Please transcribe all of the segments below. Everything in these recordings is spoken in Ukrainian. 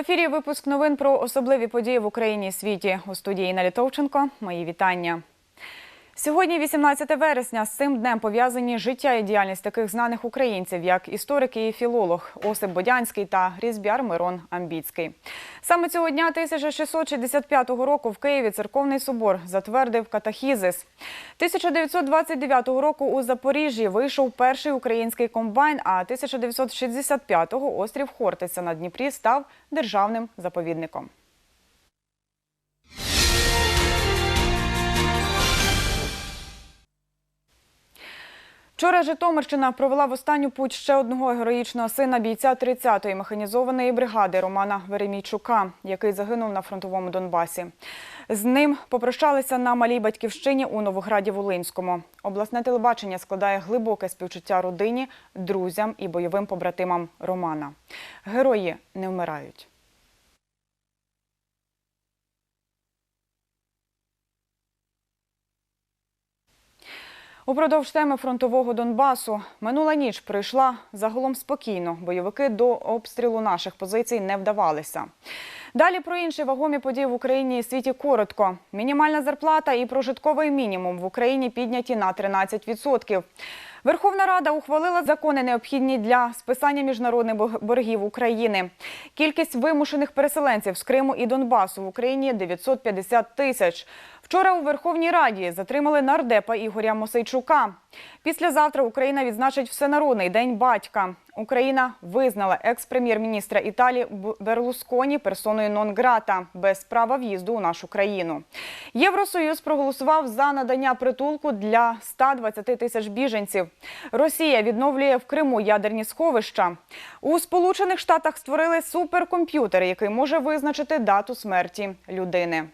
ефірі випуск новин про особливі події в Україні і світі. У студії Інна Літовченко. Мої вітання. Сьогодні, 18 вересня, з цим днем пов'язані життя і діяльність таких знаних українців, як історик і філолог Осип Бодянський та різб'яр Мирон Амбіцький. Саме цього дня 1665 року в Києві церковний собор затвердив катахізис. 1929 року у Запоріжжі вийшов перший український комбайн, а 1965-го острів Хортиця на Дніпрі став державним заповідником. Вчора Житомирщина провела в останню путь ще одного героїчного сина бійця 30-ї механізованої бригади Романа Веремійчука, який загинув на фронтовому Донбасі. З ним попрощалися на малій батьківщині у Новограді Волинському. Обласне телебачення складає глибоке співчуття родині, друзям і бойовим побратимам Романа. Герої не вмирають. Упродовж теми фронтового Донбасу минула ніч пройшла загалом спокійно. Бойовики до обстрілу наших позицій не вдавалися. Далі про інші вагомі події в Україні і світі коротко. Мінімальна зарплата і прожитковий мінімум в Україні підняті на 13%. Верховна Рада ухвалила закони, необхідні для списання міжнародних боргів України. Кількість вимушених переселенців з Криму і Донбасу в Україні 950 тисяч. Вчора у Верховній Раді затримали нардепа Ігоря Мосейчука. Післязавтра Україна відзначить Всенародний день батька. Україна визнала екс-прем'єр-міністра Італії Берлусконі персоною нон-грата без права в'їзду у нашу країну. Євросоюз проголосував за надання притулку для 120 тисяч біженців. Росія відновлює в Криму ядерні сховища. У Сполучених Штатах створили суперкомп'ютер, який може визначити дату смерті людини.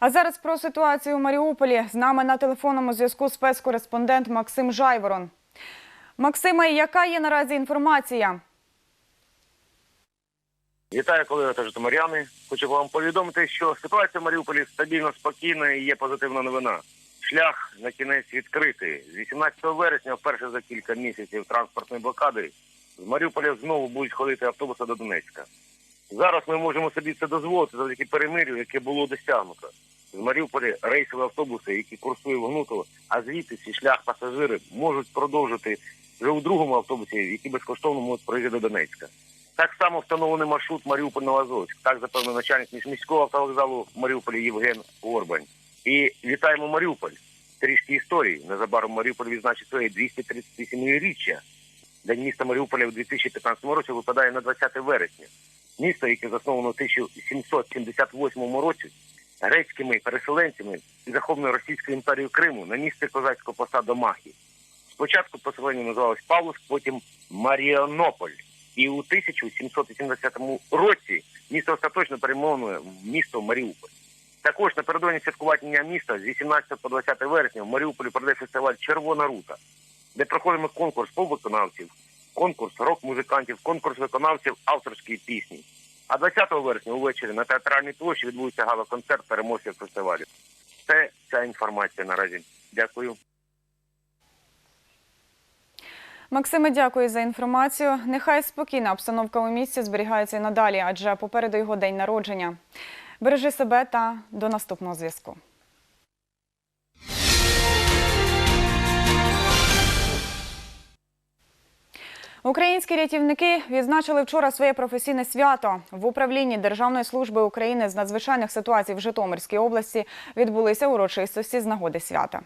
А зараз про ситуацію у Маріуполі. З нами на телефонному зв'язку спецкореспондент Максим Жайворон. Максиме, яка є наразі інформація? Вітаю, колеги та житомиряни. Хочу вам повідомити, що ситуація в Маріуполі стабільно спокійна і є позитивна новина. Шлях на кінець відкритий. З 18 вересня, вперше за кілька місяців транспортної блокади, з Маріуполя знову будуть ходити автобуси до Донецька. Зараз ми можемо собі це дозволити завдяки перемир'ю, яке було досягнуто. З Маріуполя рейсові автобуси, які курсують Гнутово, а звідти ці шлях пасажири можуть продовжити вже у другому автобусі, які безкоштовно можуть проїжджати до Донецька. Так само встановлений маршрут Маріуполь Новозовськ. Так запевнив начальник міського автовокзалу в Маріуполі Євген Орбань. І вітаємо Маріуполь. Трішки історії. Незабаром Маріуполь відзначить своє 237-річчя. День міста Маріуполя в 2015 році випадає на 20 вересня. Місто, яке засновано в 1778 році грецькими переселенцями і захопленою Російською імперією Криму на місце козацького посаду Махі. Спочатку поселення називалось Павловськ, потім Маріанополь. І у 1780 році місто остаточно перейменовано в місто Маріуполь. Також напередодні святкування міста з 18 по 20 вересня в Маріуполі пройде фестиваль Червона рута, де проходимо конкурс поп-виконавців, конкурс рок-музикантів, конкурс виконавців авторської пісні. А 20 вересня увечері на театральній площі відбудеться гала-концерт переможців фестивалю. Це ця інформація наразі. Дякую. Максиме, дякую за інформацію. Нехай спокійна обстановка у місті зберігається і надалі, адже попереду його день народження. Бережи себе та до наступного зв'язку. Українські рятівники відзначили вчора своє професійне свято. В управлінні Державної служби України з надзвичайних ситуацій в Житомирській області відбулися урочистості з нагоди свята.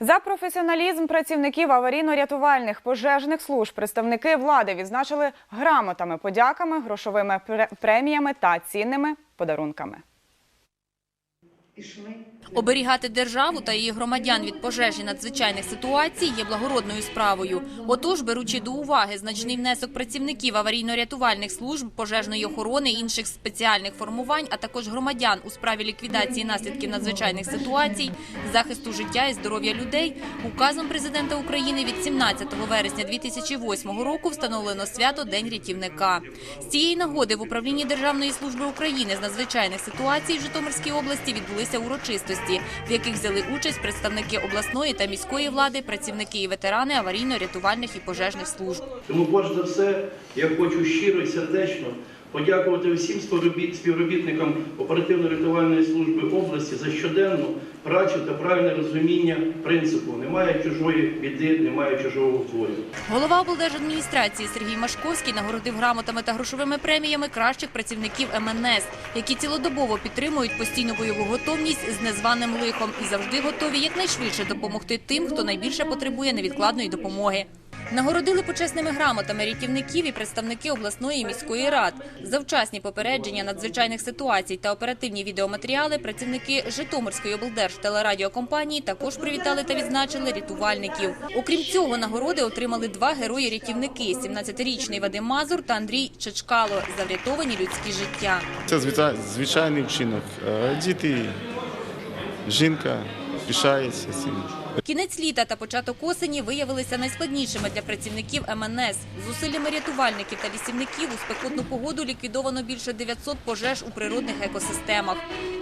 За професіоналізм працівників аварійно-рятувальних пожежних служб представники влади відзначили грамотами, подяками, грошовими преміями та цінними подарунками. Оберігати державу та її громадян від пожежі надзвичайних ситуацій є благородною справою. Отож, беручи до уваги значний внесок працівників аварійно-рятувальних служб, пожежної охорони, інших спеціальних формувань, а також громадян у справі ліквідації наслідків надзвичайних ситуацій, захисту життя і здоров'я людей, указом президента України від 17 вересня 2008 року встановлено свято День рятівника. З цієї нагоди в управлінні Державної служби України з надзвичайних ситуацій в Житомирській області відбулися відбулися урочистості, в яких взяли участь представники обласної та міської влади, працівники і ветерани аварійно-рятувальних і пожежних служб. Тому, перш за все, я хочу щиро і сердечно подякувати усім співробіт- співробітникам оперативно-рятувальної служби області за щоденну працю та правильне розуміння принципу немає чужої біди, немає чужого горя. Голова облдержадміністрації Сергій Машковський нагородив грамотами та грошовими преміями кращих працівників МНС, які цілодобово підтримують постійну бойову готовність з незваним лихом і завжди готові якнайшвидше допомогти тим, хто найбільше потребує невідкладної допомоги. Нагородили почесними грамотами рятівників і представники обласної і міської рад. За вчасні попередження надзвичайних ситуацій та оперативні відеоматеріали працівники Житомирської облдержтелерадіокомпанії також привітали та відзначили рятувальників. Окрім цього, нагороди отримали два герої-рятівники – 17-річний Вадим Мазур та Андрій Чечкало за врятовані людські життя. Це звичай- звичайний вчинок. Е, Діти, жінка пишається цим. Кінець літа та початок осені виявилися найскладнішими для працівників МНС. Зусиллями рятувальників та лісівників у спекотну погоду ліквідовано більше 900 пожеж у природних екосистемах.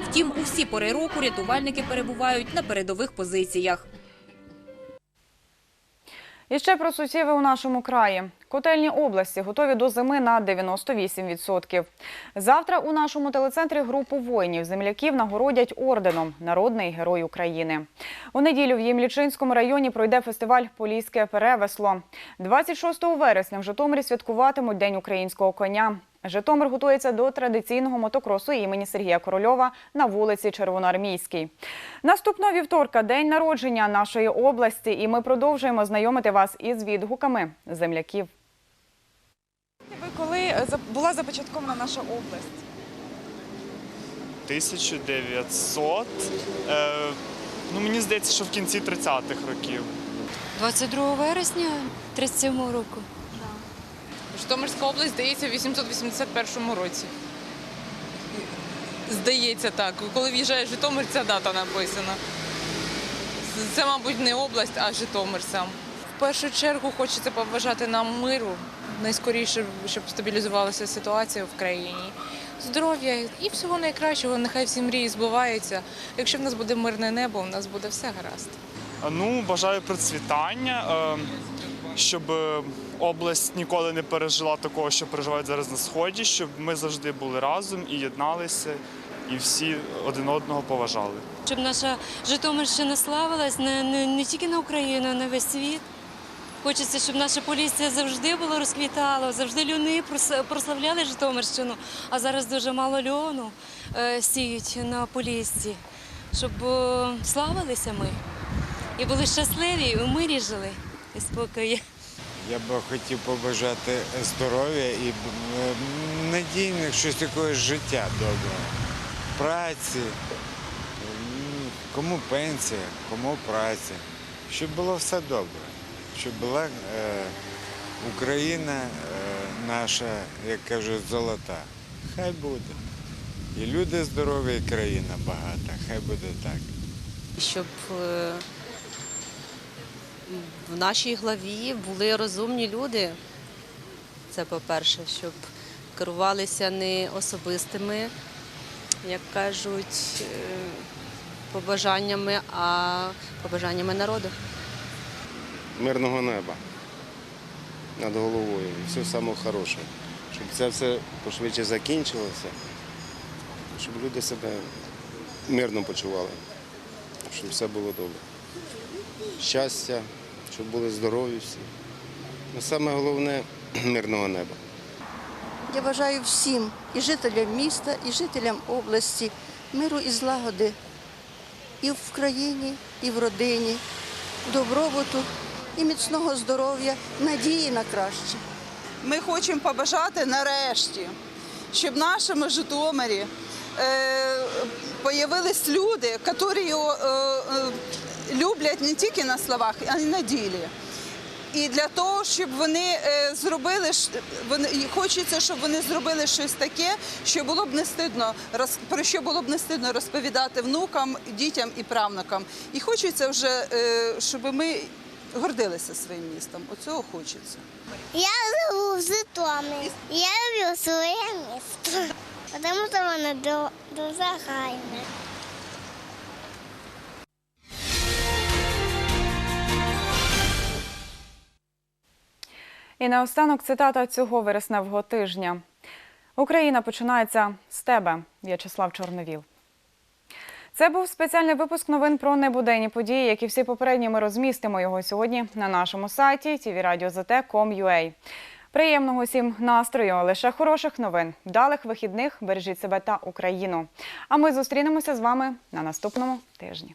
Втім, у всі пори року рятувальники перебувають на передових позиціях. І ще про сусіви у нашому краї. Котельні області готові до зими на 98%. Завтра у нашому телецентрі групу воїнів земляків нагородять орденом Народний герой України. У неділю в Ємлічинському районі пройде фестиваль Поліське перевесло. 26 вересня в Житомирі святкуватимуть День українського коня. Житомир готується до традиційного мотокросу імені Сергія Корольова на вулиці Червоноармійській. Наступного вівторка день народження нашої області, і ми продовжуємо знайомити вас із відгуками земляків. Коли е, була започаткована наша область? 1900. Е, ну, мені здається, що в кінці 30-х років. 22 вересня 37-го року. Житомирська область здається в 881 році. Здається так. Коли в'їжджає Житомир, ця дата написана. Це, мабуть, не область, а Житомир сам. В першу чергу хочеться побажати нам миру, найскоріше, щоб стабілізувалася ситуація в країні. Здоров'я і всього найкращого, нехай всі мрії збуваються. Якщо в нас буде мирне небо, у нас буде все гаразд. Ну, бажаю процвітання, е, щоб е, область ніколи не пережила такого, що переживають зараз на сході, щоб ми завжди були разом і єдналися, і всі один одного поважали. Щоб наша Житомирщина славилась не, не, не тільки на Україну, а на весь світ. Хочеться, щоб наша поліція завжди було розквітало, завжди прос- прославляли Житомирщину, а зараз дуже мало льону е, сіють на полісці, щоб е, славилися ми і були щасливі, і у мирі жили і спокої. Я би хотів побажати здоров'я і е, надійних щось такого життя доброго. Праці, кому пенсія, кому праця. Щоб було все добре, щоб була е, Україна е, наша, як кажуть, золота. Хай буде. І люди здорові, і країна багата. Хай буде так. щоб е, в нашій главі були розумні люди. Це по-перше, щоб керувалися не особистими, як кажуть, побажаннями, а побажаннями народу. Мирного неба над головою. Всього самого хорошого. Щоб це все пошвидше закінчилося, щоб люди себе мирно почували, щоб все було добре. Щастя, щоб були здорові всі. Ну, саме головне мирного неба. Я бажаю всім, і жителям міста, і жителям області, миру і злагоди і в країні, і в родині, добробуту, і міцного здоров'я, надії на краще. Ми хочемо побажати нарешті, щоб в нашому Житомирі е, появились люди, які його е, е, люблять не тільки на словах, а й на ділі. І для того, щоб вони зробили вони хочеться, щоб вони зробили щось таке, що було б не стидно про що було б не стидно розповідати внукам, дітям і правнукам. І хочеться вже, щоб ми гордилися своїм містом. Оцього хочеться. Я живу в Житомирі. Я люблю своє місто, тому що воно дуже гарне. І наостанок цитата цього вересневого тижня. Україна починається з тебе, В'ячеслав Чорновіл. Це був спеціальний випуск новин про небуденні події, як і всі попередні. Ми розмістимо його сьогодні на нашому сайті tvradio.zt.com.ua. Приємного всім настрою, лише хороших новин, вдалих вихідних, бережіть себе та Україну. А ми зустрінемося з вами на наступному тижні.